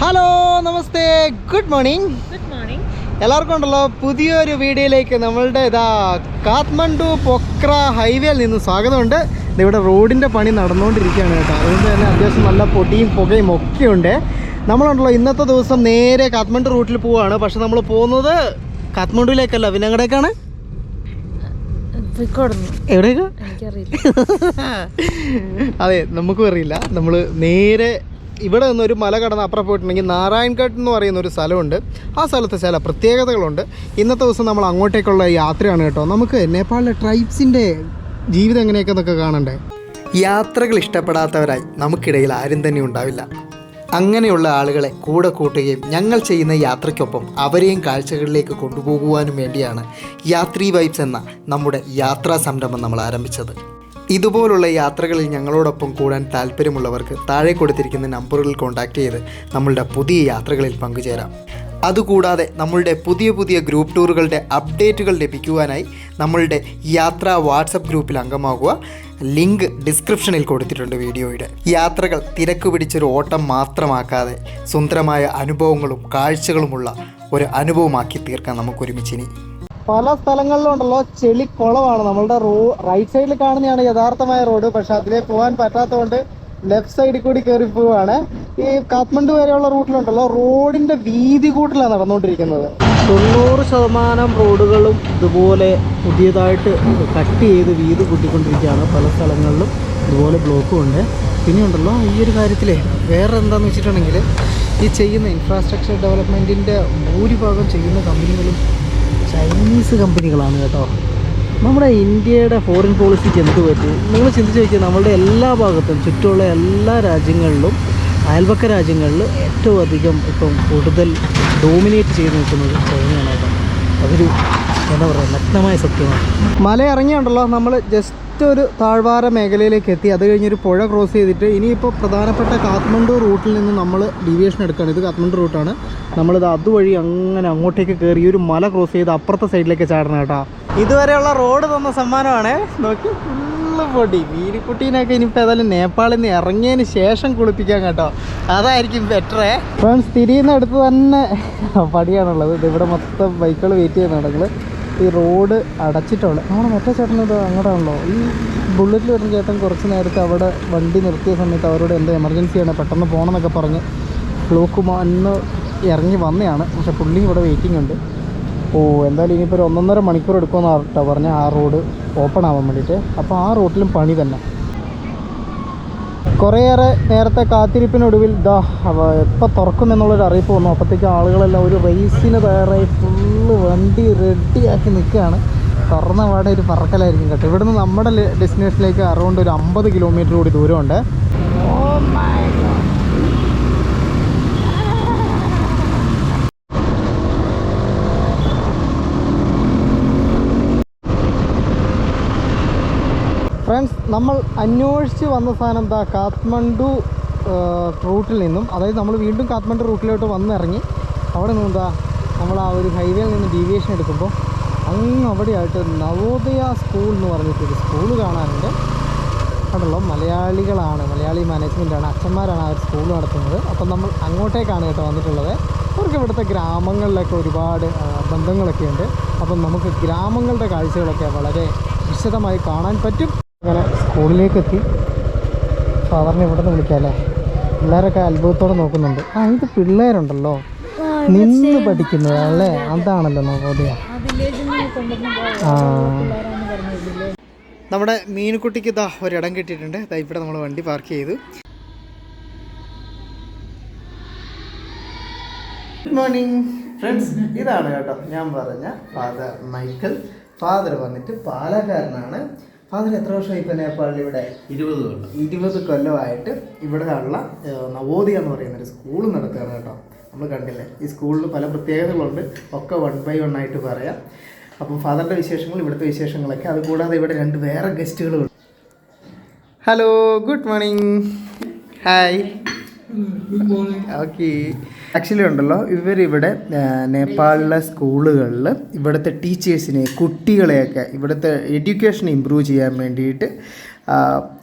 Hello നമസ്തേ. Good morning good morning എല്ലാവർക്കും ഉണ്ടല്ലോ. പുതിയൊരു വീഡിയോയിലേക്ക് നമ്മളുടെ ഇതാ കാത്മണ്ഡു പൊക്ര ഹൈവേയിൽ നിന്ന് സ്വാഗതമുണ്ട്. ഇവിടെ റോഡിന്റെ പണി നടന്നുകൊണ്ടിരിക്കുകയാണ് കേട്ടോ. അതുകൊണ്ട് തന്നെ അത്യാവശ്യം നല്ല പൊടിയും പുകയും ഒക്കെ ഉണ്ട്. നമ്മളുണ്ടല്ലോ ഇന്നത്തെ ദിവസം നേരെ കാത്മണ്ഡു റൂട്ടിൽ പോവുകയാണ് പക്ഷെ നമ്മൾ പോകുന്നത് കാത്മണ്ഡുവിലേക്കല്ല പിന്നെ എങ്ങടേക്കാണ്? എവിടേക്കാ? അതെ നമുക്കും അറിയില്ല. നമ്മൾ നേരെ ഇവിടെ നിന്ന് ഒരു മല കടന്ന് അപ്പുറം പോയിട്ടുണ്ടെങ്കിൽ നാരായൺഘട്ട് എന്ന് പറയുന്ന ഒരു സ്ഥലമുണ്ട്. ആ സ്ഥലത്ത് ചില പ്രത്യേകതകളുണ്ട്. ഇന്നത്തെ ദിവസം നമ്മൾ അങ്ങോട്ടേക്കുള്ള യാത്രയാണ് കേട്ടോ. നമുക്ക് നേപ്പാളിലെ ട്രൈബ്സിന്റെ ജീവിതം എങ്ങനെയൊക്കെ എന്നൊക്കെ കാണണ്ടേ? യാത്രകൾ ഇഷ്ടപ്പെടാത്തവരായി നമുക്കിടയിൽ ആരും തന്നെ ഉണ്ടാവില്ല. അങ്ങനെയുള്ള ആളുകളെ കൂടെ കൂട്ടുകയും ഞങ്ങൾ ചെയ്യുന്ന യാത്രയ്ക്കൊപ്പം അവരെയും കാഴ്ചകളിലേക്ക് കൊണ്ടുപോകുവാനും വേണ്ടിയാണ് യാത്രി വൈബ്സ് എന്ന നമ്മുടെ യാത്രാ സംരംഭം നമ്മൾ ആരംഭിച്ചത്. ഇതുപോലുള്ള യാത്രകളിൽ ഞങ്ങളോടൊപ്പം കൂടാൻ താല്പര്യമുള്ളവർക്ക് താഴെ കൊടുത്തിരിക്കുന്ന നമ്പറുകളിൽ കോൺടാക്റ്റ് ചെയ്ത് നമ്മളുടെ പുതിയ യാത്രകളിൽ പങ്കുചേരാം. അതുകൂടാതെ നമ്മളുടെ പുതിയ പുതിയ ഗ്രൂപ്പ് ടൂറുകളുടെ അപ്ഡേറ്റുകൾ ലഭിക്കുവാനായി നമ്മളുടെ യാത്രാ വാട്സപ്പ് ഗ്രൂപ്പിൽ അംഗമാകുക. ലിങ്ക് ഡിസ്ക്രിപ്ഷനിൽ കൊടുത്തിട്ടുണ്ട് വീഡിയോയുടെ. യാത്രകൾ തിരക്ക് പിടിച്ചൊരു ഓട്ടം മാത്രമാക്കാതെ സുന്ദരമായ അനുഭവങ്ങളും കാഴ്ചകളുമുള്ള ഒരു അനുഭവമാക്കി തീർക്കാം നമുക്കൊരുമിച്ചിനി. പല സ്ഥലങ്ങളിലും ഉണ്ടല്ലോ ചെളിക്കുളമാണ് നമ്മളുടെ റോ റൈറ്റ് സൈഡിൽ കാണുന്നതാണ് യഥാർത്ഥമായ റോഡ് പക്ഷെ അതിലേ പോകാൻ പറ്റാത്തതുകൊണ്ട് ലെഫ്റ്റ് സൈഡിൽ കൂടി കയറി പോവുകയാണ് ഈ കാത്മണ്ഡു വരെയുള്ള റൂട്ടിലുണ്ടല്ലോ. റോഡിന്റെ വീതി കൂട്ടിലാണ് നടന്നുകൊണ്ടിരിക്കുന്നത്. തൊണ്ണൂറ് ശതമാനം റോഡുകളും ഇതുപോലെ പുതിയതായിട്ട് കട്ട് ചെയ്ത് വീതി കൂട്ടിക്കൊണ്ടിരിക്കുകയാണ്. പല സ്ഥലങ്ങളിലും ഇതുപോലെ ബ്ലോക്കും ഉണ്ട്. പിന്നെ ഉണ്ടല്ലോ ഈ ഒരു കാര്യത്തിലേ വേറെ എന്താണെന്ന് വെച്ചിട്ടുണ്ടെങ്കിൽ ഈ ചെയ്യുന്ന ഇൻഫ്രാസ്ട്രക്ചർ ഡെവലപ്മെന്റിന്റെ ഭൂരിഭാഗം ചെയ്യുന്ന കമ്പനികളും ചൈനീസ് കമ്പനികളാണ് കേട്ടോ. നമ്മുടെ ഇന്ത്യയുടെ ഫോറിൻ പോളിസിക്ക് എന്ത് പറ്റി? നിങ്ങൾ ചിന്തിച്ച് നോക്കിയാൽ നമ്മളുടെ എല്ലാ ഭാഗത്തും ചുറ്റുമുള്ള എല്ലാ രാജ്യങ്ങളിലും അയൽപക്ക രാജ്യങ്ങളിൽ ഏറ്റവും അധികം ഇപ്പം കൂടുതൽ ഡോമിനേറ്റ് ചെയ്ത് നിൽക്കുന്നത് ചൈനയാണ് കേട്ടോ. അതൊരു എന്താ പറയുക നഗ്നമായ സത്യമാണ്. മല ഇറങ്ങിയുണ്ടല്ലോ നമ്മൾ ജസ്റ്റ് ഒരു താഴ്വാര മേഖലയിലേക്ക് എത്തി. അത് കഴിഞ്ഞൊരു പുഴ ക്രോസ് ചെയ്തിട്ട് ഇനിയിപ്പോൾ പ്രധാനപ്പെട്ട കാത്മണ്ഡു റൂട്ടിൽ നിന്ന് നമ്മൾ ഡീവിയേഷൻ എടുക്കുകയാണ്. ഇത് കാത്മണ്ഡു റൂട്ടാണ് നമ്മളിത് അതുവഴി അങ്ങനെ അങ്ങോട്ടേക്ക് കയറി ഒരു മല ക്രോസ് ചെയ്ത് അപ്പുറത്തെ സൈഡിലേക്ക് ചാടണം കേട്ടോ. ഇതുവരെയുള്ള റോഡ് തന്ന സമ്മാനമാണ്. നോക്കി ഫുള്ള് പൊടി. വീരിക്കുട്ടീനൊക്കെ ഇനിയിപ്പോൾ ഏതായാലും നേപ്പാളിൽ നിന്ന് ഇറങ്ങിയതിന് ശേഷം കുളിപ്പിക്കാം കേട്ടോ. അതായിരിക്കും ബെറ്ററേ ഫ്രണ്ട്സ് തിരിയുന്ന അടുത്ത് തന്നെ പടിയാണുള്ളത്. ഇത് ഇവിടെ മൊത്തം ബൈക്കുകൾ വെയിറ്റ് ചെയ്യുന്നുണ്ടെങ്കിൽ ഈ റോഡ് അടച്ചിട്ടുള്ള നമ്മുടെ മറ്റേ ചേട്ടൻ ഇത് അങ്ങോട്ടാണല്ലോ ഈ ബുള്ളറ്റിൽ വരുന്ന ചേട്ടൻ കുറച്ച് നേരത്തെ അവിടെ വണ്ടി നിർത്തിയ സമയത്ത് അവരോട് എന്താ എമർജൻസിയാണ് പെട്ടെന്ന് പോകണമെന്നൊക്കെ പറഞ്ഞ് ബ്ലോക്ക് അന്ന് ഇറങ്ങി വന്നതാണ് പക്ഷെ പുള്ളി ഇവിടെ വെയിറ്റിംഗ് ഉണ്ട്. ഓ എന്തായാലും ഇനിയിപ്പോൾ ഒരു ഒന്നൊന്നര മണിക്കൂർ എടുക്കുമെന്ന് കേട്ടോ പറഞ്ഞാൽ ആ റോഡ് ഓപ്പൺ ആവാൻ വേണ്ടിയിട്ട്. അപ്പോൾ ആ റോട്ടിലും പണി തന്നെ. കുറേയേറെ നേരത്തെ കാത്തിരിപ്പിനൊടുവിൽ ദാ എപ്പോൾ തുറക്കും എന്നുള്ളൊരു അറിയിപ്പ് വന്നു. അപ്പോഴത്തേക്ക് ആളുകളെല്ലാം ഒരു റേസിന് തയ്യാറായി. ഫുള്ള് വണ്ടി റെഡിയാക്കി നിൽക്കുകയാണ്. തുറന്ന പാടെ ഒരു പറക്കലായിരിക്കും കേട്ടോ. ഇവിടുന്ന് നമ്മുടെ ഡെസ്റ്റിനേഷനിലേക്ക് അറൗണ്ട് ഒരു അമ്പത് കിലോമീറ്റർ കൂടി ദൂരമുണ്ട്. ഫ്രണ്ട്സ് നമ്മൾ അന്വേഷിച്ച് വന്ന സാധനം എന്താ കാത്മണ്ഡു റൂട്ടിൽ നിന്നും അതായത് നമ്മൾ വീണ്ടും കാത്മണ്ഡു റൂട്ടിലോട്ട് വന്നിറങ്ങി. അവിടെ നിന്നും എന്താ നമ്മൾ ആ ഒരു ഹൈവേയിൽ നിന്ന് ഡീവിയേഷൻ എടുക്കുമ്പോൾ അങ്ങ് അവിടെയായിട്ട് നവോദയ സ്കൂൾ എന്ന് പറഞ്ഞിട്ടൊരു സ്കൂൾ കാണാനുണ്ട്. കണ്ടല്ലോ മലയാളികളാണ് മലയാളി മാനേജ്മെന്റാണ് അച്ഛന്മാരാണ് ആ ഒരു സ്കൂൾ നടത്തുന്നത്. അപ്പം നമ്മൾ അങ്ങോട്ടേക്കാണ് കേട്ടോ വന്നിട്ടുള്ളത്. അവർക്ക് ഇവിടുത്തെ ഗ്രാമങ്ങളിലൊക്കെ ഒരുപാട് ബന്ധങ്ങളൊക്കെ ഉണ്ട്. അപ്പം നമുക്ക് ഗ്രാമങ്ങളുടെ കാഴ്ചകളൊക്കെ വളരെ വിശദമായി കാണാൻ പറ്റും. അങ്ങനെ സ്കൂളിലേക്ക് എത്തി. സാധാരണ ഇവിടെ നിന്ന് വിളിക്കാം അല്ലേ? പിള്ളേരൊക്കെ അത്ഭുതത്തോടെ നോക്കുന്നുണ്ട്. ആ ഇത് പിള്ളേരുണ്ടല്ലോ. നിന്ന് പഠിക്കുന്നതാണല്ലേ? അതാണല്ലോ നവോദയ. ആ നമ്മുടെ മീനുക്കുട്ടിക്ക് ഇതാ ഒരിടം കിട്ടിയിട്ടുണ്ട്. ഇതാ ഇവിടെ നമ്മൾ വണ്ടി പാർക്ക് ചെയ്തു. ഗുഡ് മോർണിംഗ് ഫ്രണ്ട്സ് ഇതാണ് കേട്ടോ. ഞാൻ പറഞ്ഞ ഫാദർ മൈക്കൽ ഫാദർ വന്നിട്ട് പാലക്കാരനാണ്. ഫാദർ എത്ര വർഷമായി ഇപ്പം നേപ്പാളിൽ ഇവിടെ? ഇരുപത് കൊല്ലം. ഇരുപത് കൊല്ലമായിട്ട് ഇവിടെ ഉള്ള നവോദയ എന്ന് പറയുന്ന ഒരു സ്കൂൾ നടത്തുകയാണ് കേട്ടോ. നമ്മൾ കണ്ടില്ലേ? ഈ സ്കൂളിൽ പല പ്രത്യേകതകളുണ്ട്. ഒക്കെ വൺ ബൈ വൺ ആയിട്ട് പറയാം. അപ്പം ഫാദറിന്റെ വിശേഷങ്ങൾ ഇവിടുത്തെ വിശേഷങ്ങളൊക്കെ. അതുകൂടാതെ ഇവിടെ രണ്ട് വേറെ ഗസ്റ്റുകളും hello good morning hi okay actually ഉണ്ടല്ലോ ഇവരിവിടെ നേപ്പാളിലെ സ്കൂളുകളിൽ ഇവിടുത്തെ ടീച്ചേഴ്സിനെ കുട്ടികളെയൊക്കെ ഇവിടുത്തെ എഡ്യൂക്കേഷൻ ഇമ്പ്രൂവ് ചെയ്യാൻ വേണ്ടിയിട്ട്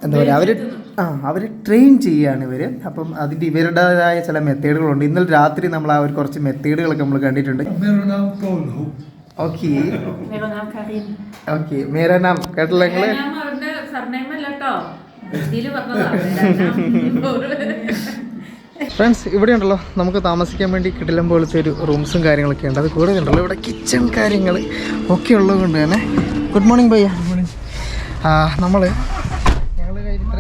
എന്താ പറയുക അവർ ആ അവർ ട്രെയിൻ ചെയ്യുകയാണ് ഇവർ അപ്പം അതിന്റെ ഇവരുടേതായ ചില മെത്തേഡുകളുണ്ട്. ഇന്നലെ രാത്രി നമ്മൾ ആ ഒരു കുറച്ച് മെത്തേഡുകളൊക്കെ നമ്മൾ കണ്ടിട്ടുണ്ട്. ഓക്കെ. മേരാ നാം കേട്ടല്ലോ നിങ്ങൾ? ഫ്രണ്ട്സ് ഇവിടെ ഉണ്ടല്ലോ. നമുക്ക് താമസിക്കാൻ വേണ്ടി കിടിലം പോലത്തെ ഒരു റൂംസും കാര്യങ്ങളൊക്കെ ഉണ്ട്. അത് കൂടെ ഉണ്ടല്ലോ ഇവിടെ കിച്ചൺ കാര്യങ്ങൾ ഒക്കെ ഉള്ളത് കൊണ്ട് തന്നെ ഗുഡ് മോർണിംഗ് ഭയ്യ നമ്മൾ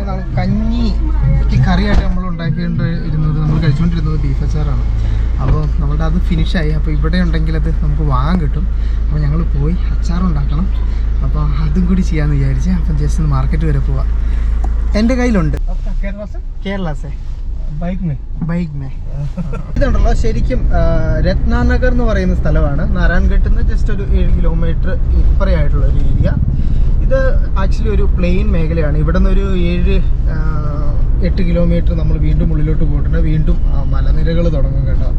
നമുക്ക് കഞ്ഞിക്ക് കറിയായിട്ട് നമ്മൾ ഉണ്ടാക്കിക്കൊണ്ടിരുന്നത് നമ്മൾ കഴിച്ചുകൊണ്ടിരുന്നത് ബീഫ് അച്ചാറാണ്. അപ്പോൾ നമ്മളുടെ അത് ഫിനിഷായി അപ്പോൾ ഇവിടെ ഉണ്ടെങ്കിൽ അത് നമുക്ക് വാങ്ങാൻ കിട്ടും. അപ്പോൾ ഞങ്ങൾ പോയി അച്ചാറുണ്ടാക്കണം അപ്പോൾ അതും കൂടി ചെയ്യാമെന്ന് വിചാരിച്ച് അപ്പം ജസ്റ്റ് ഒന്ന് മാർക്കറ്റ് വരെ പോവാം. എന്റെ കയ്യിലുണ്ട്. കേരള സേ ബൈക്ക് മേ. ഇതുണ്ടല്ലോ ശരിക്കും രത്നാനഗർ എന്ന് പറയുന്ന സ്ഥലമാണ്. നാരായൺഘട്ടിൽ നിന്ന് ജസ്റ്റ് ഒരു ഏഴ് കിലോമീറ്റർ ഇപ്പറയായിട്ടുള്ള ഒരു ഏരിയ ഇത് ആക്ച്വലി ഒരു പ്ലെയിൻ മേഖലയാണ്. ഇവിടെ നിന്ന് ഒരു ഏഴ് എട്ട് കിലോമീറ്റർ നമ്മൾ വീണ്ടും ഉള്ളിലോട്ട് പോയിട്ടുണ്ട്. വീണ്ടും ആ, മലനിരകൾ തുടങ്ങും കേട്ടോ.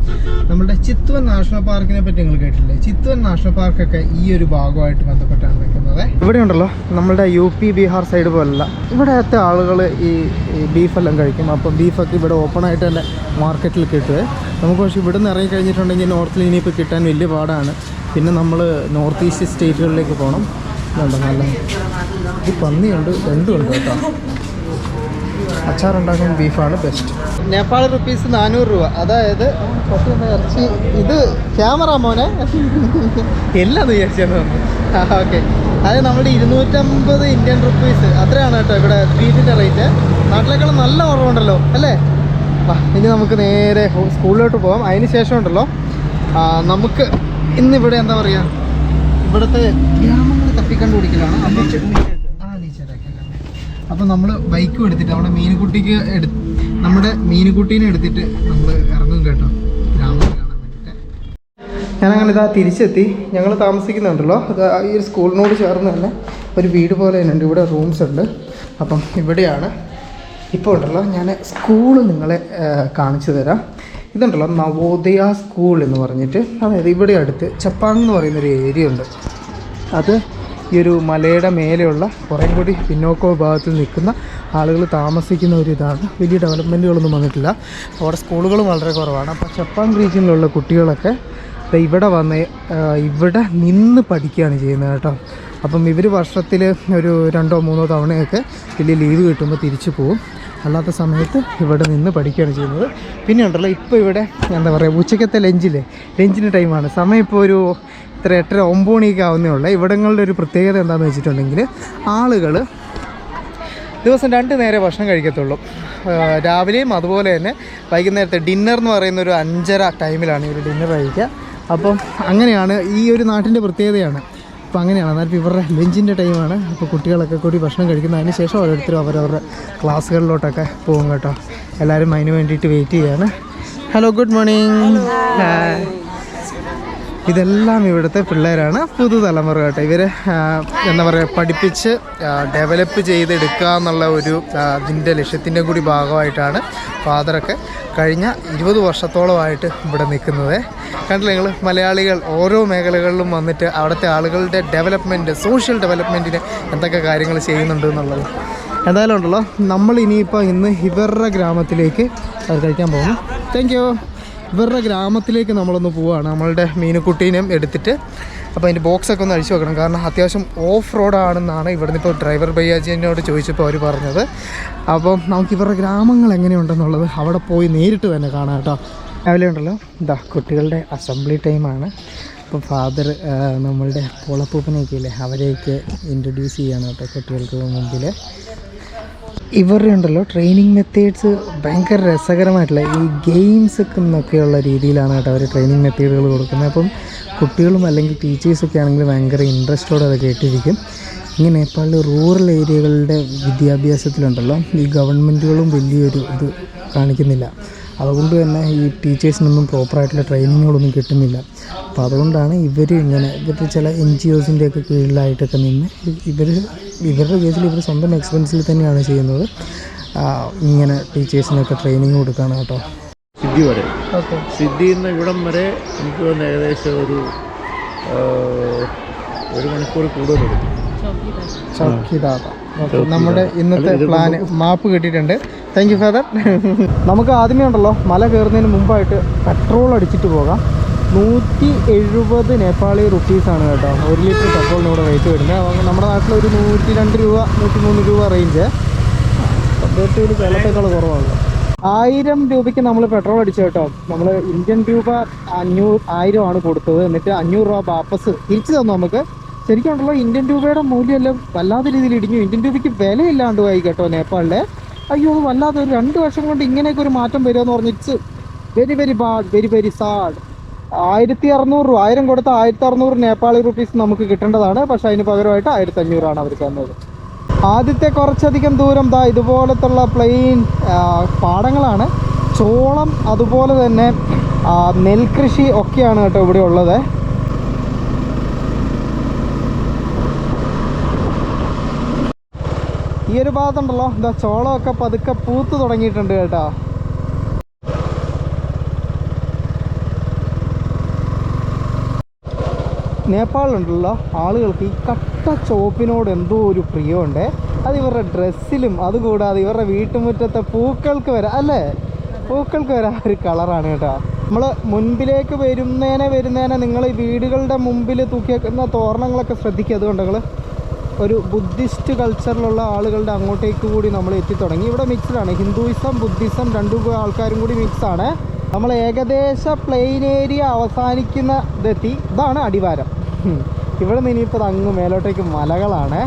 നമ്മുടെ ചിത്വൻ നാഷണൽ പാർക്കിനെ പറ്റി നിങ്ങൾ കേട്ടിട്ടില്ലേ? ചിത്വൻ നാഷണൽ പാർക്കൊക്കെ ഈ ഒരു ഭാഗമായിട്ട് ബന്ധപ്പെട്ടാണ് നിൽക്കുന്നത്. ഇവിടെ ഉണ്ടല്ലോ നമ്മുടെ യു പി ബീഹാർ സൈഡ് പോലല്ല ഇവിടത്തെ ആളുകൾ ഈ ബീഫെല്ലാം കഴിക്കും. അപ്പം ബീഫൊക്കെ ഇവിടെ ഓപ്പൺ ആയിട്ട് തന്നെ മാർക്കറ്റിൽ കിട്ടുക നമുക്ക് പക്ഷേ ഇവിടെ നിന്ന് ഇറങ്ങി കഴിഞ്ഞിട്ടുണ്ടെങ്കിൽ നോർത്തിൽ ഇനിയിപ്പോൾ കിട്ടാൻ വലിയ പാടാണ്. പിന്നെ നമ്മൾ നോർത്ത് ഈസ്റ്റ് സ്റ്റേറ്റുകളിലേക്ക് പോകണം നല്ല ഈ പന്നിയുണ്ട് ഉണ്ട് കേട്ടോ? അച്ചാറുണ്ടാക്കുന്ന ബീഫാണ് ബെസ്റ്റ് നേപ്പാൾ റുപ്പീസ് നാനൂറ് രൂപ. അതായത് ഇറച്ചി. ഇത് ക്യാമറ മോനെ. എല്ലാം വിചാരിച്ചു ആ ഓക്കെ അത് നമ്മുടെ ഇരുന്നൂറ്റമ്പത് ഇന്ത്യൻ റുപ്പീസ് അത്രയാണ് കേട്ടോ ഇവിടെ ബീഫിന്റെ റേറ്റ് നാട്ടിലേക്കാളും നല്ല കുറവുണ്ടല്ലോ അല്ലേ? ഇനി നമുക്ക് നേരെ സ്കൂളിലോട്ട് പോകാം അതിന് ശേഷം ഉണ്ടല്ലോ. നമുക്ക് ഇന്നിവിടെ എന്താ പറയുക ഇവിടുത്തെ ഗ്രാമങ്ങൾ തപ്പിക്കണ്ടുപിടിക്കലാണ്. അപ്പം നമ്മൾ ബൈക്കും എടുത്തിട്ട് നമ്മുടെ മീനുകുട്ടിക്ക് എടു നമ്മുടെ മീനുകുട്ടീനെ എടുത്തിട്ട് നമ്മൾ ഇറങ്ങും കേട്ടോ. ഞാനങ്ങനെ ഇതാ തിരിച്ചെത്തി. ഞങ്ങൾ താമസിക്കുന്നുണ്ടല്ലോ. ഈ ഒരു സ്കൂളിനോട് ചേർന്ന് തന്നെ ഒരു വീട് പോലെ തന്നെ ഉണ്ട്. ഇവിടെ റൂംസ് ഉണ്ട്. അപ്പം ഇവിടെയാണ്. ഇപ്പോൾ ഉണ്ടല്ലോ ഞാൻ സ്കൂൾ നിങ്ങളെ കാണിച്ചു തരാം. ഇതുണ്ടല്ലോ നവോദയ സ്കൂൾ എന്ന് പറഞ്ഞിട്ട്. അതായത് ഇവിടെ അടുത്ത് ചപ്പാങ് എന്ന് പറയുന്നൊരു ഏരിയ ഉണ്ട്. അത് ഈ ഒരു മലയുടെ മേലെയുള്ള കുറേ കൂടി പിന്നോക്ക വിഭാഗത്തിൽ നിൽക്കുന്ന ആളുകൾ താമസിക്കുന്ന ഒരു ഇതാണ്. വലിയ ഡെവലപ്മെന്റുകളൊന്നും വന്നിട്ടില്ല. അവിടെ സ്കൂളുകളും വളരെ കുറവാണ്. അപ്പോൾ ചപ്പാങ് റീജിയനിലുള്ള കുട്ടികളൊക്കെ ഇവിടെ വന്ന് ഇവിടെ നിന്ന് പഠിക്കുകയാണ് ചെയ്യുന്നത് കേട്ടോ. അപ്പം ഇവർ വർഷത്തിൽ ഒരു രണ്ടോ മൂന്നോ തവണയൊക്കെ വലിയ ലീവ് കിട്ടുമ്പോൾ തിരിച്ചു പോകും അല്ലാത്ത സമയത്ത് ഇവിടെ നിന്ന് പഠിക്കുകയാണ് ചെയ്യുന്നത്. പിന്നെ ഉണ്ടല്ലോ ഇപ്പോൾ ഇവിടെ എന്താ പറയുക ഉച്ചക്കത്തെ ലഞ്ചില്ലേ? ലഞ്ചിന്റെ ടൈമാണ്. സമയം ഇപ്പോൾ ഒരു ഇത്ര എട്ടര ഒമ്പത് മണിയൊക്കെ ആവുന്നേ ഉള്ളൂ. ഇവിടങ്ങളുടെ ഒരു പ്രത്യേകത എന്താണെന്ന് വെച്ചിട്ടുണ്ടെങ്കിൽ ആളുകൾ ദിവസം രണ്ട് നേരെ ഭക്ഷണം കഴിക്കത്തുള്ളൂ. രാവിലെയും അതുപോലെ തന്നെ വൈകുന്നേരത്തെ ഡിന്നർ എന്ന് പറയുന്ന ഒരു അഞ്ചര ടൈമിലാണ് ഇവർ ഡിന്നർ കഴിക്കുക. അപ്പം അങ്ങനെയാണ് ഈ ഒരു നാട്ടിന്റെ പ്രത്യേകതയാണ്. അപ്പോൾ അങ്ങനെയാണ്. എന്നാൽ ഇവരുടെ ലഞ്ചിന്റെ ടൈമാണ് അപ്പോൾ കുട്ടികളൊക്കെ കൂടി ഭക്ഷണം കഴിക്കുന്നതിന് ശേഷം ഓരോരുത്തരും അവരവരുടെ ക്ലാസ്സുകളിലോട്ടൊക്കെ പോകും കേട്ടോ. എല്ലാവരും അതിന് വേണ്ടിയിട്ട് വെയിറ്റ് ചെയ്യാണ്. ഹലോ ഗുഡ് മോർണിംഗ് ഇതെല്ലാം ഇവിടുത്തെ പിള്ളേരാണ് പുതുതലമുറ കേട്ടോ. ഇവരെ എന്താ പറയുക പഠിപ്പിച്ച് ഡെവലപ്പ് ചെയ്തെടുക്കുക എന്നുള്ള ഒരു ഇതിന്റെ ലക്ഷ്യത്തിന്റെ കൂടി ഭാഗമായിട്ടാണ് ഫാദറൊക്കെ കഴിഞ്ഞ ഇരുപത് വർഷത്തോളമായിട്ട് ഇവിടെ നിൽക്കുന്നത്. കണ്ടില്ല നിങ്ങൾ മലയാളികൾ ഓരോ മേഖലകളിലും വന്നിട്ട് അവിടുത്തെ ആളുകളുടെ ഡെവലപ്മെന്റ് സോഷ്യൽ ഡെവലപ്മെന്റിന് എന്തൊക്കെ കാര്യങ്ങൾ ചെയ്യുന്നുണ്ട് എന്നുള്ളത്. എന്തായാലും ഉണ്ടല്ലോ നമ്മൾ ഇനിയിപ്പോൾ ഇന്ന് ഇവരുടെ ഗ്രാമത്തിലേക്ക് കഴിക്കാൻ പോകുന്നു. താങ്ക് ഇവരുടെ ഗ്രാമത്തിലേക്ക് നമ്മളൊന്ന് പോവുകയാണ് നമ്മളുടെ മീനുക്കുട്ടീനെയും എടുത്തിട്ട് അപ്പോൾ അതിന്റെ ബോക്സൊക്കെ ഒന്ന് അഴിച്ചു വെക്കണം. കാരണം അത്യാവശ്യം ഓഫ് റോഡാണെന്നാണ് ഇവിടുന്ന് ഇപ്പോൾ ഡ്രൈവർ ബയ്യാജിനോട് ചോദിച്ചപ്പോൾ അവർ പറഞ്ഞത്. അപ്പം നമുക്ക് ഇവരുടെ ഗ്രാമങ്ങൾ എങ്ങനെയുണ്ടെന്നുള്ളത് അവിടെ പോയി നേരിട്ട് തന്നെ കാണാം കേട്ടോ. രാവിലെ ഉണ്ടല്ലോ. ഇതാ കുട്ടികളുടെ അസംബ്ലി ടൈമാണ് അപ്പോൾ ഫാദർ നമ്മളുടെ പൊളപ്പൂപ്പനെയൊക്കെ ഇല്ലേ അവരെയൊക്കെ ഇൻട്രൊഡ്യൂസ് ചെയ്യാണ് കേട്ടോ കുട്ടികൾക്ക് മുമ്പിൽ ഇവരുടെ ഉണ്ടല്ലോ ട്രെയിനിങ് മെത്തേഡ്സ് ഭയങ്കര രസകരമായിട്ടുള്ള ഈ ഗെയിംസ് എന്നൊക്കെയുള്ള രീതിയിലാണ് കേട്ടോ അവർ ട്രെയിനിങ് മെത്തേഡുകൾ കൊടുക്കുന്നത്. അപ്പം കുട്ടികളും അല്ലെങ്കിൽ ടീച്ചേഴ്സൊക്കെ ആണെങ്കിൽ ഭയങ്കര ഇൻട്രസ്റ്റോടെ അത് കേട്ടിരിക്കും ഇങ്ങനെ നേപ്പാളിൽ റൂറൽ ഏരിയകളുടെ വിദ്യാഭ്യാസത്തിലുണ്ടല്ലോ ഈ ഗവൺമെന്റുകളും വലിയൊരു ഇത് കാണിക്കുന്നില്ല. അതുകൊണ്ട് തന്നെ ഈ ടീച്ചേഴ്സിനൊന്നും പ്രോപ്പറായിട്ടുള്ള ട്രെയിനിങ്ങുകളൊന്നും കിട്ടുന്നില്ല. അപ്പോൾ അതുകൊണ്ടാണ് ഇവർ ഇങ്ങനെ ഇവർ ചില എൻ ജി ഒസിന്റെയൊക്കെ കീഴിലായിട്ടൊക്കെ നിന്ന് ഇവർ ഇവരുടെ കേസിൽ ഇവർ സ്വന്തം എക്സ്പെൻസിൽ തന്നെയാണ് ചെയ്യുന്നത്. ഇങ്ങനെ ടീച്ചേഴ്സിനൊക്കെ ട്രെയിനിങ് കൊടുക്കുകയാണ് കേട്ടോ. സിദ്ധി വരെ. ഓക്കെ. സിദ്ധിയിൽ നിന്ന് ഇവിടം വരെ എനിക്ക് തോന്നുന്നു ഏകദേശം ഒരു ഒരു മണിക്കൂർ കൂടുതലെടുക്കും ചൗക്കിദാർ. ചൗക്കിദാത നമ്മുടെ ഇന്നത്തെ പ്ലാന് മാപ്പ് കിട്ടിയിട്ടുണ്ട്. താങ്ക് യു ഫാദർ നമുക്ക് ആദ്യമേ ഉണ്ടല്ലോ മല കയറുന്നതിന് മുമ്പായിട്ട് പെട്രോൾ അടിച്ചിട്ട് പോകാം. നൂറ്റി എഴുപത് നേപ്പാളി റുപ്പീസാണ് കേട്ടോ. ഒരു ലിറ്റർ പെട്രോളിന് ഇവിടെ റേറ്റ് വരുന്നത്. നമ്മുടെ നാട്ടിൽ ഒരു നൂറ്റി രണ്ട് രൂപ നൂറ്റി മൂന്ന് രൂപ റേഞ്ച് പദ്ധതിയിൽ വിലത്തേക്കാൾ കുറവാണല്ലോ ആയിരം രൂപയ്ക്ക് നമ്മൾ പെട്രോൾ അടിച്ചു കേട്ടോ. നമ്മൾ ഇന്ത്യൻ രൂപ അഞ്ഞൂറ് ആയിരമാണ് ആണ് കൊടുത്തത്. എന്നിട്ട് അഞ്ഞൂറ് രൂപ വാപ്പസ് തിരിച്ചു തന്നു നമുക്ക്. ശരിക്കും ഇന്ത്യൻ രൂപയുടെ മൂല്യമെല്ലാം വല്ലാത്ത രീതിയിൽ ഇടിഞ്ഞു. ഇന്ത്യൻ രൂപയ്ക്ക് വിലയില്ലാണ്ട് പോയി കേട്ടോ നേപ്പാളിലെ. അയ്യോ വല്ലാതെ ഒരു രണ്ട് വർഷം കൊണ്ട് ഇങ്ങനെയൊക്കെ ഒരു മാറ്റം വരുമെന്ന് പറഞ്ഞ് it's very very bad very very sad. ആയിരത്തി അറുന്നൂറ് രൂപ ആയിരം കൊടുത്ത ആയിരത്തി അറുന്നൂറ് നേപ്പാളി റുപ്പീസ് നമുക്ക് കിട്ടേണ്ടതാണ്. പക്ഷെ അതിന് പകരമായിട്ട് ആയിരത്തി അഞ്ഞൂറാണ് അവർ തന്നത്. ആദ്യത്തെ കുറച്ചധികം ദൂരം ദാ ഇതുപോലത്തുള്ള പ്ലെയിൻ പാടങ്ങളാണ്. ചോളം അതുപോലെ തന്നെ നെൽകൃഷി ഒക്കെയാണ് കേട്ടോ ഇവിടെ ഉള്ളത്. ഈ ഒരു ഭാഗത്തുണ്ടല്ലോ. എന്താ ചോളമൊക്കെ പതുക്കെ പൂത്ത് തുടങ്ങിയിട്ടുണ്ട് കേട്ടോ. നേപ്പാളിലുണ്ടല്ലോ ആളുകൾക്ക് ഈ കട്ട ചോപ്പിനോട് എന്തോ ഒരു പ്രിയമുണ്ട്. അത് ഇവരുടെ ഡ്രസ്സിലും അതുകൂടാതെ ഇവരുടെ വീട്ടുമുറ്റത്തെ പൂക്കൾക്ക് വരെ അല്ലേ? പൂക്കൾക്ക് വരെ ഒരു കളറാണ് കേട്ടോ. നമ്മൾ മുൻപിലേക്ക് വരുന്നേനെ വരുന്നേനെ നിങ്ങൾ വീടുകളുടെ മുമ്പിൽ തൂക്കിയേക്കുന്ന തോരണങ്ങളൊക്കെ ശ്രദ്ധിക്കുക. അതുകൊണ്ട് നിങ്ങൾ ഒരു ബുദ്ധിസ്റ്റ് കൾച്ചറിലുള്ള ആളുകളുടെ അങ്ങോട്ടേക്ക് കൂടി നമ്മൾ എത്തിത്തുടങ്ങി ഇവിടെ മിക്സ്ഡാണ്. ഹിന്ദുയിസം ബുദ്ധിസം രണ്ടു ആൾക്കാരും കൂടി മിക്സാണ്. നമ്മൾ ഏകദേശ പ്ലെയിൻ ഏരിയ അവസാനിക്കുന്ന ഇതെത്തി ഇതാണ് അടിവാരം. ഇവിടെ നിന്ന് ഇനിയിപ്പോൾ അങ്ങ് മേലോട്ടേക്ക് മലകളാണ്.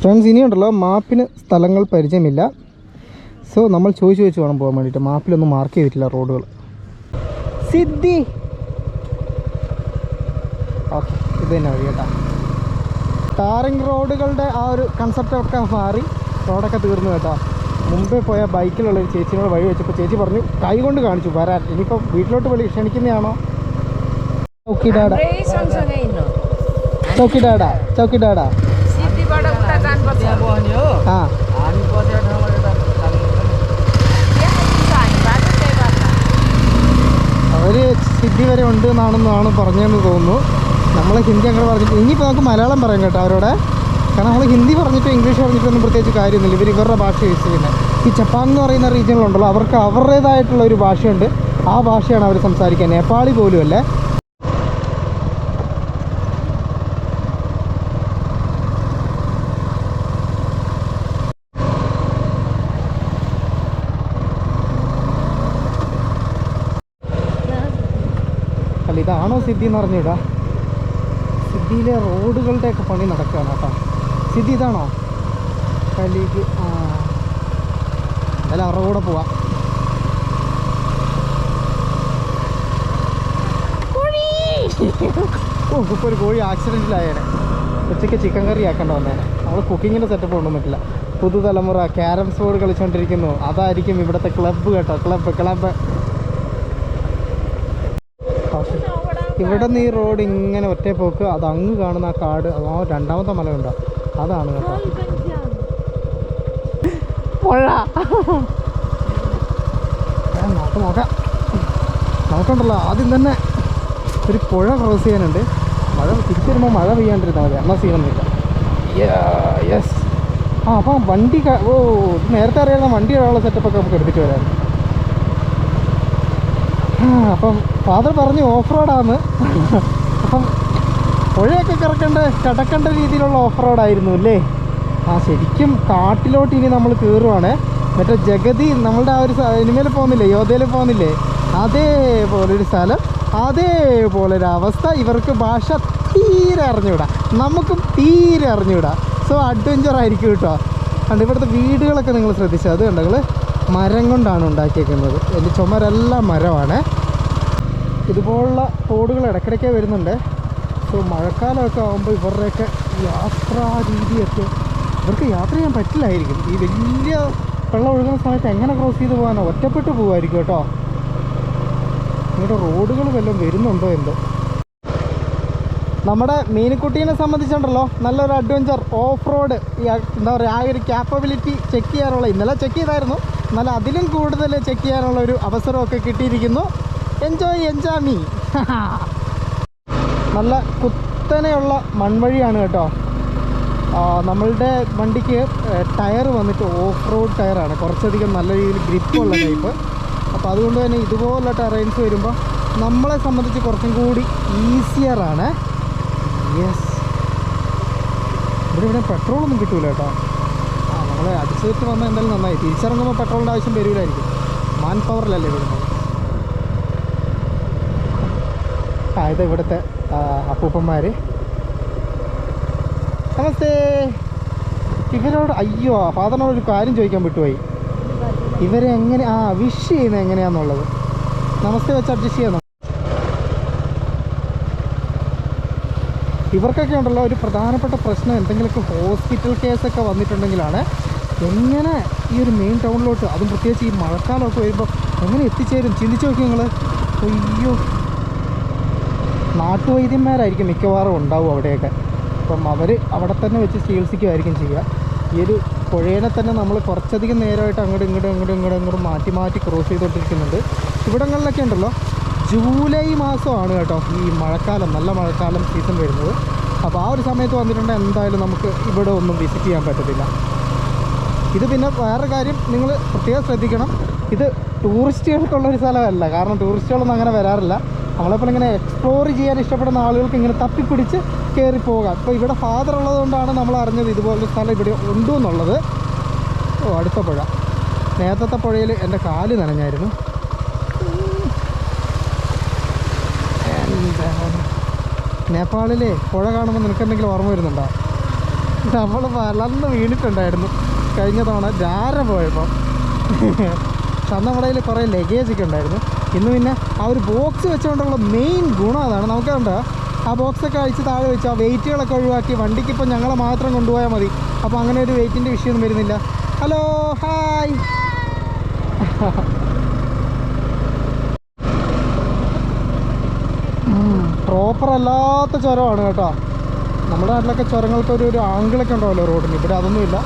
ഫ്രണ്ട്സ് ഇനിയുണ്ടല്ലോ മാപ്പിന് സ്ഥലങ്ങൾ പരിചയമില്ല. സോ നമ്മൾ ചോദിച്ചു ചോദിച്ചു വേണം പോകാൻ വേണ്ടിയിട്ട്. മാപ്പിലൊന്നും മാർക്ക് ചെയ്തിട്ടില്ല റോഡുകൾ. സിദ്ധി! ഓക്കെ ഇത് തന്നെ വഴി കേട്ടോ. ടാറിങ് റോഡുകളുടെ ആ ഒരു കൺസെപ്റ്റൊക്കെ മാറി റോഡൊക്കെ തീർന്നു കേട്ടോ. മുമ്പേ പോയ ബൈക്കിലുള്ള ഒരു ചേച്ചിനോട് വഴി വെച്ചപ്പോൾ ചേച്ചി പറഞ്ഞു കൈ കൊണ്ട് കാണിച്ചു വരാൻ. ഇനിയിപ്പോൾ വീട്ടിലോട്ട് വിളി ക്ഷണിക്കുന്നതാണോ? ചൗക്കിഡാഡ ചൗക്കിഡാഡ ചൗക്കിഡാഡ സിദ്ധി വരെ ഉണ്ട് എന്നാണെന്നാണ് പറഞ്ഞതെന്ന് തോന്നുന്നു. നമ്മൾ ഹിന്ദി അങ്ങനെ പറഞ്ഞിട്ട് ഇനിയിപ്പോൾ നമുക്ക് മലയാളം പറയാം കേട്ടോ അവരോട്. കാരണം നമ്മൾ ഹിന്ദി പറഞ്ഞിട്ട് ഇംഗ്ലീഷ് പറഞ്ഞിട്ടൊന്നും പ്രത്യേകിച്ച് കാര്യമൊന്നുമില്ല. ഇവർ ഇവരുടെ ഭാഷ യൂസ് ചെയ്യുന്നത് ഈ ജപ്പാൻ എന്ന് പറയുന്ന റീജിയനിലുണ്ടല്ലോ അവർക്ക് അവരുടേതായിട്ടുള്ള ഒരു ഭാഷയുണ്ട്. ആ ഭാഷയാണ് അവർ സംസാരിക്കുക നേപ്പാളി പോലും അല്ലേ. അല്ല ഇതാണോ സിദ്ധി എന്ന് അറിഞ്ഞൂടാ? സിദ്ധിയിലെ റോഡുകളുടെയൊക്കെ പണി നടക്കുകയാണ് കേട്ടോ. സിറ്റി ഇതാണോ? കലിക്ക് ആ. അല്ല അവരുടെ കൂടെ പോവാം. ഓ ഇപ്പോൾ ഒരു കോഴി ആക്സിഡന്റിലായേനെ ഉച്ചയ്ക്ക് ചിക്കൻ കറി ആക്കേണ്ട വന്നേനെ. നമ്മൾ കുക്കിങ്ങിന്റെ സെറ്റപ്പ് ഒന്നും പറ്റില്ല. പുതുതലമുറ ക്യാരംസ് ബോർഡ് കളിച്ചുകൊണ്ടിരിക്കുന്നു അതായിരിക്കും ഇവിടുത്തെ ക്ലബ്ബ് കേട്ടോ. ക്ലബ്ബ് ക്ലബ്ബ് ഇവിടെ നിന്ന് ഈ റോഡ് ഇങ്ങനെ ഒറ്റ പോക്ക് അത് അങ്ങ് കാണുന്ന ആ കാട് ആ രണ്ടാമത്തെ മലയുണ്ടോ അതാണ് കേട്ടോ. പുഴ നമുക്ക് നോക്കാം. നമുക്കുണ്ടല്ലോ ആദ്യം തന്നെ ഒരു പുഴ ക്രോസ് ചെയ്യാനുണ്ട്. മഴ തിരിച്ചു വരുമ്പോൾ മഴ പെയ്യാണ്ടിരുന്നാൽ മതി എന്നാൽ സീനൊന്നുമില്ല യെസ് ആ അപ്പം വണ്ടി ഓ നേരത്തെ അറിയാവുന്ന വണ്ടി ഒരാളുള്ള സെറ്റപ്പൊക്കെ നമുക്ക് എടുത്തിട്ട് വരാം. ആ, അപ്പം ഫാദർ പറഞ്ഞു ഓഫ് റോഡാന്ന് അപ്പം പുഴയൊക്കെ കിടക്കേണ്ട കിടക്കേണ്ട രീതിയിലുള്ള ഓഫ് റോഡായിരുന്നു അല്ലേ? ആ ശരിക്കും കാട്ടിലോട്ട് ഇനി നമ്മൾ കയറുവാണ് മറ്റേ ജഗതി നമ്മളുടെ ആ ഒരു ഇനിമേൽ പോകുന്നില്ലേ? യോധയിൽ പോകുന്നില്ലേ? അതേപോലെ ഒരു സ്ഥലം അതേപോലെ ഒരു അവസ്ഥ. ഇവർക്ക് ഭാഷ തീരെ അറിഞ്ഞുവിടാ നമുക്കും തീരെ അറിഞ്ഞുവിടാ സോ അഡ്വഞ്ചർ ആയിരിക്കും കേട്ടോ. കണ്ട് ഇവിടുത്തെ വീടുകളൊക്കെ നിങ്ങൾ ശ്രദ്ധിച്ചത് കണ്ടങ്ങൾ മരം കൊണ്ടാണ് ഉണ്ടാക്കിയേക്കുന്നത്. എന്റെ ചുമരെല്ലാം മരമാണ്. ഇതുപോലുള്ള തോടുകൾ ഇടയ്ക്കിടയ്ക്ക് വരുന്നുണ്ട്. സോ മഴക്കാലമൊക്കെ ആകുമ്പോൾ ഇവരുടെയൊക്കെ യാത്രാ രീതിയൊക്കെ ഇവർക്ക് യാത്ര ചെയ്യാൻ പറ്റില്ലായിരിക്കും. ഈ വലിയ വെള്ളം ഒഴുകുന്ന സമയത്ത് എങ്ങനെ ക്രോസ് ചെയ്ത് പോകാനോ? ഒറ്റപ്പെട്ട് പോകുമായിരിക്കും കേട്ടോ. ഇങ്ങോട്ട് റോഡുകൾ വല്ലതും വരുന്നുണ്ടോ എന്തോ? നമ്മുടെ മീനിക്കുട്ടീനെ സംബന്ധിച്ചുണ്ടല്ലോ നല്ലൊരു അഡ്വഞ്ചർ ഓഫ് റോഡ് എന്താ പറയുക ആ ഒരു ക്യാപ്പബിലിറ്റി ചെക്ക് ചെയ്യാനുള്ള ഇന്നലെ ചെക്ക് ചെയ്തായിരുന്നു. എന്നാൽ അതിലും കൂടുതൽ ചെക്ക് ചെയ്യാനുള്ള ഒരു അവസരമൊക്കെ കിട്ടിയിരിക്കുന്നു. എൻജോയ് എൻജോയ് മീ നല്ല കുത്തനെയുള്ള മൺവഴിയാണ് കേട്ടോ. നമ്മളുടെ വണ്ടിക്ക് ടയർ വന്നിട്ട് ഓഫ് റോഡ് ടയറാണ്. കുറച്ചധികം നല്ല രീതിയിൽ ഗ്രിപ്പുള്ള ടൈപ്പ്. അപ്പോൾ അതുകൊണ്ട് തന്നെ ഇതുപോലുള്ള ടെറൈൻസ് വരുമ്പോൾ നമ്മളെ സംബന്ധിച്ച് കുറച്ചും കൂടി ഈസിയറാണ് യെസ് ഇവിടെ ഇവിടെ പെട്രോളൊന്നും കിട്ടൂല കേട്ടോ. ആ നമ്മളെ അടിച്ചിട്ട് വന്നാൽ എന്തായാലും നന്നായി. തിരിച്ചിറങ്ങുമ്പോൾ പെട്രോളിന്റെ ആവശ്യം വരില്ലായിരിക്കും മാൻ പവറിലല്ലേ വരുന്നത്? ആ ഇത് ഇവിടുത്തെ അപ്പൂപ്പന്മാർ നമസ്തേ. ഇവരോട് അയ്യോ ഫാദറിനോട് ഒരു കാര്യം ചോദിക്കാൻ വിട്ടുപോയി. ഇവരെ എങ്ങനെ ആ വിഷ് ചെയ്യുന്നത് എങ്ങനെയാന്നുള്ളത്. നമസ്തേ വെച്ച് അഡ്ജസ്റ്റ് ചെയ്യണം ഇവർക്കൊക്കെ ഉണ്ടല്ലോ ഒരു പ്രധാനപ്പെട്ട പ്രശ്നം. എന്തെങ്കിലുമൊക്കെ ഹോസ്പിറ്റൽ കേസൊക്കെ വന്നിട്ടുണ്ടെങ്കിലാണ് എങ്ങനെ ഈ ഒരു മെയിൻ ടൗണിലോട്ട് അതും പ്രത്യേകിച്ച് ഈ മഴക്കാലമൊക്കെ വരുമ്പോൾ എങ്ങനെ എത്തിച്ചേരും? ചിന്തിച്ചു നോക്കി നിങ്ങൾ അയ്യോ നാട്ടുവൈദ്യന്മാരായിരിക്കും മിക്കവാറും ഉണ്ടാവും അവിടെയൊക്കെ. അപ്പം അവർ അവിടെ തന്നെ വെച്ച് ചികിത്സിക്കുമായിരിക്കും ചെയ്യുക. ഈ ഒരു പുഴേനെ തന്നെ നമ്മൾ കുറച്ചധികം നേരമായിട്ട് അങ്ങോട്ട് ഇങ്ങോട്ടും ഇങ്ങോട്ടും ഇങ്ങോട്ടും ഇങ്ങോട്ടും മാറ്റി മാറ്റി ക്രോസ് ചെയ്തുകൊണ്ടിരിക്കുന്നുണ്ട് ഇവിടങ്ങളിലൊക്കെ ഉണ്ടല്ലോ ജൂലൈ മാസമാണ് കേട്ടോ ഈ മഴക്കാലം നല്ല മഴക്കാലം സീസൺ വരുന്നത്. അപ്പോൾ ആ ഒരു സമയത്ത് വന്നിട്ടുണ്ടെങ്കിൽ എന്തായാലും നമുക്ക് ഇവിടെ ഒന്നും വിസിറ്റ് ചെയ്യാൻ പറ്റത്തില്ല. ഇത് പിന്നെ വേറെ കാര്യം നിങ്ങൾ പ്രത്യേകം ശ്രദ്ധിക്കണം. ഇത് ടൂറിസ്റ്റുകൾക്കുള്ള ഒരു സ്ഥലമല്ല. കാരണം ടൂറിസ്റ്റുകളൊന്നും അങ്ങനെ വരാറില്ല. നമ്മളെപ്പോൾ ഇങ്ങനെ എക്സ്പ്ലോർ ചെയ്യാൻ ഇഷ്ടപ്പെടുന്ന ആളുകൾക്ക് ഇങ്ങനെ തപ്പിപ്പിടിച്ച് കയറി പോകാം. ഇപ്പോൾ ഇവിടെ ഫാദർ ഉള്ളതുകൊണ്ടാണ് നമ്മൾ അറിഞ്ഞത് ഇതുപോലൊരു സ്ഥലം ഇവിടെ ഉണ്ടു എന്നുള്ളത്. ഓ അടുത്ത പുഴ. നേരത്തെ പുഴയിൽ എന്റെ കാൽ നനഞ്ഞായിരുന്നു. നേപ്പാളിലെ പുഴ കാണുമ്പോൾ നിനക്ക് എന്തെങ്കിലും ഓർമ്മ വരുന്നുണ്ടോ? നമ്മൾ വളർന്ന് വീണിട്ടുണ്ടായിരുന്നു. കഴിഞ്ഞ തവണ ജാര പോയപ്പോൾ. അന്ന് കുറേ ലഗേജൊക്കെ ഉണ്ടായിരുന്നു. ഇന്ന് പിന്നെ ആ ഒരു ബോക്സ് വെച്ചുകൊണ്ടുള്ള മെയിൻ ഗുണം അതാണ്. നമുക്കുണ്ട് ആ ബോക്സൊക്കെ അഴിച്ച് താഴെ വെച്ച് ആ വെയിറ്റുകളൊക്കെ ഒഴിവാക്കി വണ്ടിക്ക് ഇപ്പം ഞങ്ങളെ മാത്രം കൊണ്ടുപോയാൽ മതി. അപ്പോൾ അങ്ങനെ ഒരു വെയിറ്റിന്റെ വിഷയമൊന്നും വരുന്നില്ല. ഹലോ ഹായ് പ്രോപ്പർ അല്ലാത്ത ചുരമാണ് കേട്ടോ. നമ്മുടെ നാട്ടിലൊക്കെ ചുരങ്ങൾക്ക് ഒരു ഒരു ആംഗിളൊക്കെ ഉണ്ടാവുമല്ലോ റോഡിന്. ഇവിടെ അതൊന്നുമില്ല.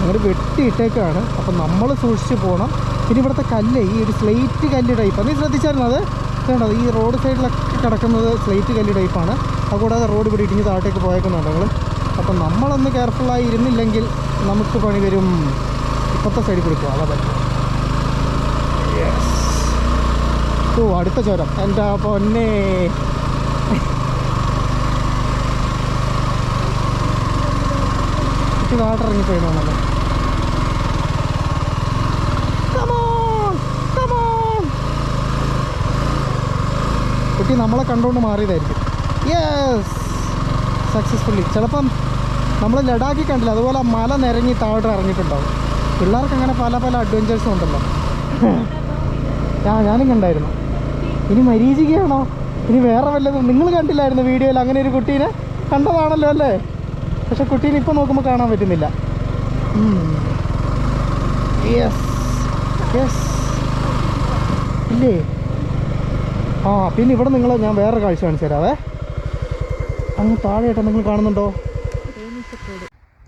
അങ്ങനെ വെട്ടിയിട്ടേക്കാണ്. അപ്പം നമ്മൾ സൂക്ഷിച്ച് പോകണം പിന്നെ ഇവിടുത്തെ കല്ല് ഈ ഒരു സ്ലേറ്റ് കല്ല് ടൈപ്പാണ് നീ ശ്രദ്ധിച്ചായിരുന്നു അത്? കണ്ടത് ഈ റോഡ് സൈഡിലൊക്കെ കിടക്കുന്നത് സ്ലേറ്റ് കല്ല് ടൈപ്പാണ് അതുകൂടാതെ റോഡ് ഇവിടെ ഇടിഞ്ഞ് താഴത്തേക്ക് പോയേക്കുന്നുണ്ട് നിങ്ങൾ അപ്പം നമ്മളൊന്ന് കെയർഫുള്ളായി ഇരുന്നില്ലെങ്കിൽ നമുക്ക് പണി വരും. ഇപ്പോഴത്തെ സൈഡിൽ കൊടുക്കുക അതാ പറ്റും ഓ അടുത്ത ചോരം. എന്റെ പൊന്നേ. കുട്ടി കാട്ടിറങ്ങി പോയതാണല്ലോ നമ്മളെ കണ്ടുകൊണ്ട് മാറിയതായിരിക്കും. യെസ് സക്സസ്ഫുള്ളി ചിലപ്പം നമ്മൾ ലഡാക്കിൽ കണ്ടില്ല. അതുപോലെ മല നിരങ്ങി താഴോട്ട് ഇറങ്ങിയിട്ടുണ്ടാവും. പിള്ളേർക്ക് അങ്ങനെ പല പല അഡ്വഞ്ചേഴ്സും ഉണ്ടല്ലോ. ആ ഞാനും കണ്ടായിരുന്നു. ഇനി മരീചികയാണോ? ഇനി വേറെ വല്ലതും? നിങ്ങൾ കണ്ടില്ലായിരുന്നു വീഡിയോയിൽ അങ്ങനെ ഒരു കുട്ടീനെ? കണ്ടതാണല്ലോ അല്ലേ? പക്ഷെ കുട്ടീനെ ഇപ്പം നോക്കുമ്പോൾ കാണാൻ പറ്റുന്നില്ല. യെസ് യെസ് ഇല്ലേ? ആ പിന്നെ ഇവിടെ നിങ്ങൾ ഞാൻ വേറെ കാഴ്ച കാണിച്ചു തരാവേ. അങ്ങ് താഴെയായിട്ട് നിങ്ങൾ കാണുന്നുണ്ടോ?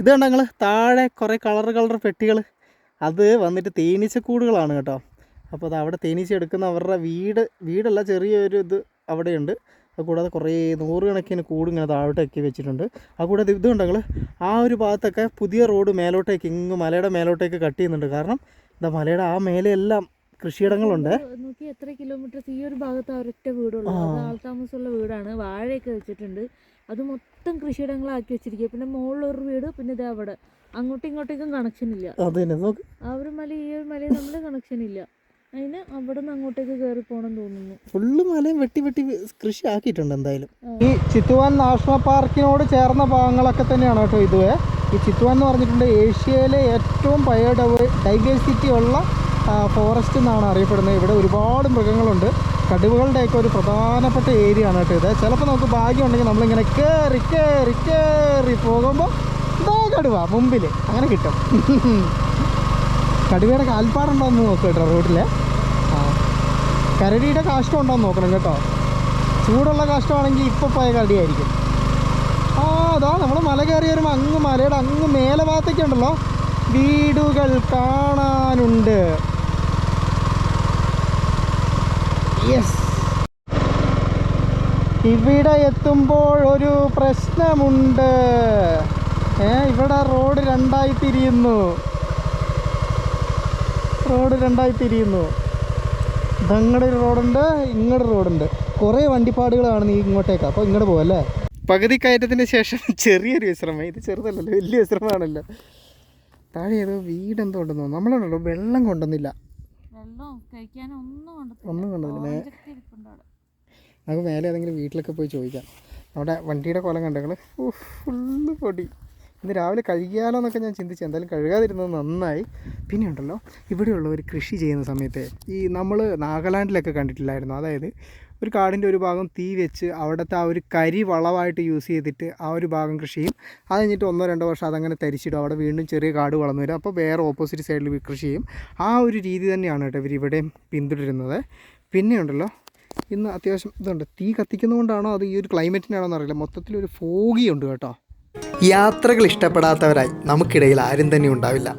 ഇത് കണ്ടോ നിങ്ങൾ താഴെ കുറേ കളർ കളർ പെട്ടികൾ അത് വന്നിട്ട് തേനീച്ചക്കൂടുകളാണ് കേട്ടോ. അപ്പോൾ അത് അവിടെ തേനീച്ച എടുക്കുന്ന അവരുടെ വീട് വീടല്ല ചെറിയൊരു ഇത് അവിടെയുണ്ട്. അത് കൂടാതെ കുറേ നൂറുകണക്കിന് കൂട് ഇങ്ങനെ താഴോട്ടേക്ക് വെച്ചിട്ടുണ്ട്. അത് കൂടാതെ ഇത് കണ്ടോ ആ ഒരു ഭാഗത്തൊക്കെ പുതിയ റോഡ് മേലോട്ടേക്ക് ഇങ്ങ് മലയുടെ മേലോട്ടേക്ക് കട്ട് ചെയ്യുന്നുണ്ട്. കാരണം എന്താ മലയുടെ ആ മേലെയെല്ലാം കൃഷിയിടങ്ങളുണ്ട്. നോക്കി എത്ര കിലോമീറ്റർ ഈ ഒരു ഭാഗത്ത് ഒരൊറ്റ വീടുള്ളൂ. അത് ആൾതാമസമുള്ള വീടാണ്. വാഴയൊക്കെ വെച്ചിട്ടുണ്ട്. അത് മൊത്തം കൃഷിയിടങ്ങളാക്കി വെച്ചിരിക്കുക പിന്നെ മുകളിലൊരു വീട് പിന്നെ ഇതേ അവിടെ. അങ്ങോട്ടും ഇങ്ങോട്ടേക്കും കണക്ഷൻ ഇല്ല. അത് നോക്ക്. ആ ഒരു മല ഈ ഒരു മല നമ്മൾ കണക്ഷൻ ഇല്ല. അതിന് അവിടെ നിന്ന് അങ്ങോട്ടേക്ക് കയറി പോകണം തോന്നുന്നു. ഫുള്ള് മലയും വെട്ടി വെട്ടി കൃഷി ആക്കിയിട്ടുണ്ട് എന്തായാലും. ഈ ചിത്തുവാൻ നാഷണൽ പാർക്കിനോട് ചേർന്ന ഭാഗങ്ങളൊക്കെ തന്നെയാണ് കേട്ടോ ഇതുവേ. ഈ ചിത്തുവാൻ എന്ന് പറഞ്ഞിട്ടുണ്ട് ഏഷ്യയിലെ ഏറ്റവും ബയോഡൈവ ഡൈവേഴ്സിറ്റി ഉള്ള ഫോറസ്റ്റ് എന്നാണ് അറിയപ്പെടുന്നത്. ഇവിടെ ഒരുപാട് മൃഗങ്ങളുണ്ട്. കടുവകളുടെയൊക്കെ ഒരു പ്രധാനപ്പെട്ട ഏരിയ ആണ് കേട്ടോ ഇത്. ചിലപ്പോൾ നമുക്ക് ഭാഗ്യം ഉണ്ടെങ്കിൽ നമ്മളിങ്ങനെ കയറി കയറി കയറി പോകുമ്പോൾ ഇതാ കടുവ മുമ്പിൽ അങ്ങനെ കിട്ടും. കടുവയുടെ കാൽപ്പാടുണ്ടോ എന്ന് നോക്കുക കേട്ടോ റോഡിൽ ആ. കരടിയുടെ കാഷ്ടം ഉണ്ടോ എന്ന് നോക്കണം കേട്ടോ. ചൂടുള്ള കാഷ്ടമാണെങ്കിൽ ഇപ്പോൾ പോയ കടിയായിരിക്കും ആ അതാ നമ്മൾ മല കയറി വരുമ്പോൾ അങ്ങ് മലയുടെ അങ്ങ് മേലെ ഭാഗത്തൊക്കെ ഉണ്ടല്ലോ. വീടുകൾ കാണാനുണ്ട്. യെസ് ഇവിടെ എത്തുമ്പോൾ ഒരു പ്രശ്നമുണ്ട്. ഏ ഇവിടെ റോഡ് രണ്ടായി തിരിയുന്നു റോഡ് രണ്ടായി തിരിയുന്നു ഇതങ്ങടെ ഒരു റോഡുണ്ട് ഇങ്ങടെ റോഡുണ്ട്. കുറേ വണ്ടിപ്പാടുകളാണ് നീ ഇങ്ങോട്ടേക്ക് അപ്പോൾ ഇങ്ങോട്ട് പോവല്ലേ പകുതി കയറ്റത്തിന് ശേഷം ചെറിയൊരു വിശ്രമം. ഇത് ചെറുതല്ലല്ലോ വലിയ വിശ്രമമാണല്ലോ. താഴെ ഏതോ വീടെന്തോ ഉണ്ടെന്നോ നമ്മളാണല്ലോ വെള്ളം കൊണ്ടുവന്നില്ല. കഴിക്കാനും ഒന്നും ഇരിപ്പുണ്ട് അവിടെ. നമുക്ക് മേലെ ഏതെങ്കിലും വീട്ടിലൊക്കെ പോയി ചോദിക്കാം. അവിടെ വണ്ടിയുടെ കോലം കണ്ടങ്ങൾ ഫുള്ള് പൊടി. ഇന്ന് രാവിലെ കഴുകിയാലോ എന്നൊക്കെ ഞാൻ ചിന്തിച്ചു. എന്തായാലും കഴുകാതിരുന്നത് നന്നായി. പിന്നെ ഉണ്ടല്ലോ ഇവിടെയുള്ളവർ കൃഷി ചെയ്യുന്ന സമയത്ത് ഈ നമ്മൾ നാഗാലാൻഡിലൊക്കെ കണ്ടിട്ടില്ലായിരുന്നു? അതായത് ഒരു കാടിന്റെ ഒരു ഭാഗം തീ വെച്ച് അവിടുത്തെ ആ ഒരു കരി വളമായിട്ട് യൂസ് ചെയ്തിട്ട് ആ ഒരു ഭാഗം കൃഷി ചെയ്യും. അത് കഴിഞ്ഞിട്ട് ഒന്നോ രണ്ടോ വർഷം അതങ്ങനെ തരിച്ചിടും. അവിടെ വീണ്ടും ചെറിയ കാട് വളർന്നു വരും. അപ്പോൾ വേറെ ഓപ്പോസിറ്റ് സൈഡിൽ കൃഷി ചെയ്യും. ആ ഒരു രീതി തന്നെയാണ് കേട്ടോ ഇവർ ഇവിടെയും പിന്തുടരുന്നത്. പിന്നെ ഉണ്ടല്ലോ ഇന്ന് അത്യാവശ്യം ഇതുണ്ട്. തീ കത്തിക്കുന്നതുകൊണ്ടാണോ അത് ഈ ഒരു ക്ലൈമറ്റിനാണോ എന്നറിയില്ല മൊത്തത്തിൽ ഒരു ഫോഗിയുണ്ട് കേട്ടോ. യാത്രകൾ ഇഷ്ടപ്പെടാത്തവരായി നമുക്കിടയിൽ ആരും തന്നെ ഉണ്ടാവില്ല.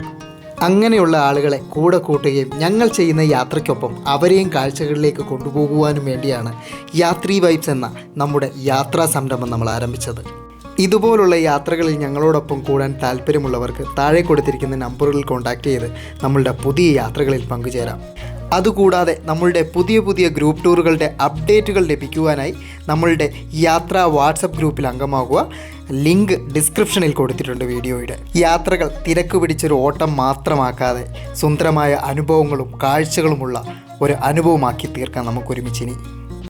അങ്ങനെയുള്ള ആളുകളെ കൂടെ കൂട്ടുകയും ഞങ്ങൾ ചെയ്യുന്ന യാത്രയ്ക്കൊപ്പം അവരെയും കാഴ്ചകളിലേക്ക് കൊണ്ടുപോകുവാനും വേണ്ടിയാണ് യാത്രീ വൈബ്സ് എന്ന നമ്മുടെ യാത്രാ സംരംഭം നമ്മൾ ആരംഭിച്ചത്. ഇതുപോലുള്ള യാത്രകളിൽ ഞങ്ങളോടൊപ്പം കൂടാൻ താല്പര്യമുള്ളവർക്ക് താഴെ കൊടുത്തിരിക്കുന്ന നമ്പറുകളിൽ കോൺടാക്റ്റ് ചെയ്ത് നമ്മളുടെ പുതിയ യാത്രകളിൽ പങ്കുചേരാം. അതുകൂടാതെ നമ്മളുടെ പുതിയ പുതിയ ഗ്രൂപ്പ് ടൂറുകളുടെ അപ്ഡേറ്റുകൾ ലഭിക്കുവാനായി നമ്മളുടെ യാത്രാ വാട്സപ്പ് ഗ്രൂപ്പിൽ അംഗമാകുക. ലിങ്ക് ഡിസ്ക്രിപ്ഷനിൽ കൊടുത്തിട്ടുണ്ട് വീഡിയോയുടെ. യാത്രകൾ തിരക്ക് പിടിച്ചൊരു ഓട്ടം മാത്രമാക്കാതെ സുന്ദരമായ അനുഭവങ്ങളും കാഴ്ചകളുമുള്ള ഒരു അനുഭവമാക്കി തീർക്കാൻ നമുക്കൊരുമിച്ചിനി.